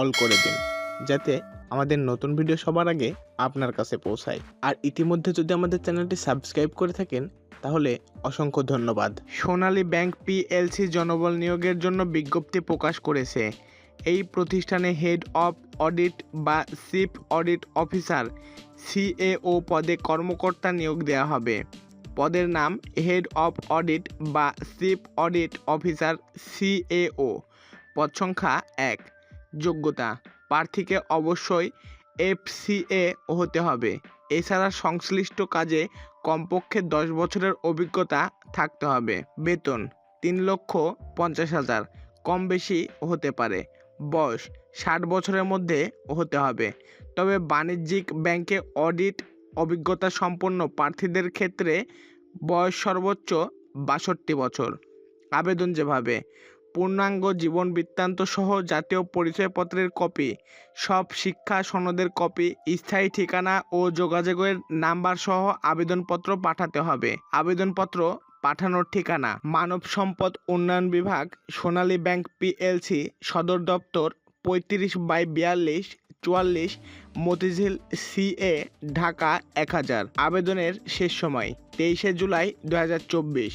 All করে দিন, যাতে আমাদের নতুন ভিডিও সবার আগে আপনার কাছে পৌঁছায়। আর ইতিমধ্যে যদি আমাদের চ্যানেলটি সাবস্ক্রাইব করে থাকেন, তাহলে অসংখ্য ধন্যবাদ। সোনালী ব্যাংক পিএলসি জনবল নিয়োগের জন্য বিজ্ঞপ্তি প্রকাশ করেছে। এই প্রতিষ্ঠানে হেড অফ অডিট বা চিফ অডিট অফিসার সিএও পদে কর্মকর্তা নিয়োগ দেওয়া হবে। পদের নাম হেড অফ অডিট বা চিফ অডিট অফিসার সিএও পদ সংখ্যা এক। যোগ্যতা। প্রার্থীকে অবশ্যই এফসিএ হতে হবে। এছাড়া সংশ্লিষ্ট কাজে কমপক্ষে দশ বছরের অভিজ্ঞতা থাকতে হবে। বেতন তিন লক্ষ পঞ্চাশ হাজার কম বেশি হতে পারে। বয়স ষাট বছরের মধ্যে হতে হবে। তবে বাণিজ্যিক ব্যাংকে অডিট অভিজ্ঞতা সম্পন্ন প্রার্থীদের ক্ষেত্রে বয়স সর্বোচ্চ বাষট্টি বছর। আবেদন যেভাবে পূর্ণাঙ্গ জীবন বৃত্তান্ত সহ জাতীয় পরিচয়পত্রের কপি, সব শিক্ষা সনদের কপি, স্থায়ী ঠিকানা ও যোগাযোগের নাম্বার সহ আবেদনপত্র পাঠাতে হবে। আবেদনপত্র পাঠানোর ঠিকানা, মানব সম্পদ উন্নয়ন বিভাগ, সোনালী ব্যাংক পিএলসি, সদর দপ্তর, পঁয়ত্রিশ বাই বিয়াল্লিশ, চুয়াল্লিশ, মতিঝিল সিএ ঢাকা এক হাজার। আবেদনের শেষ সময়, তেইশে জুলাই দু হাজার চব্বিশ।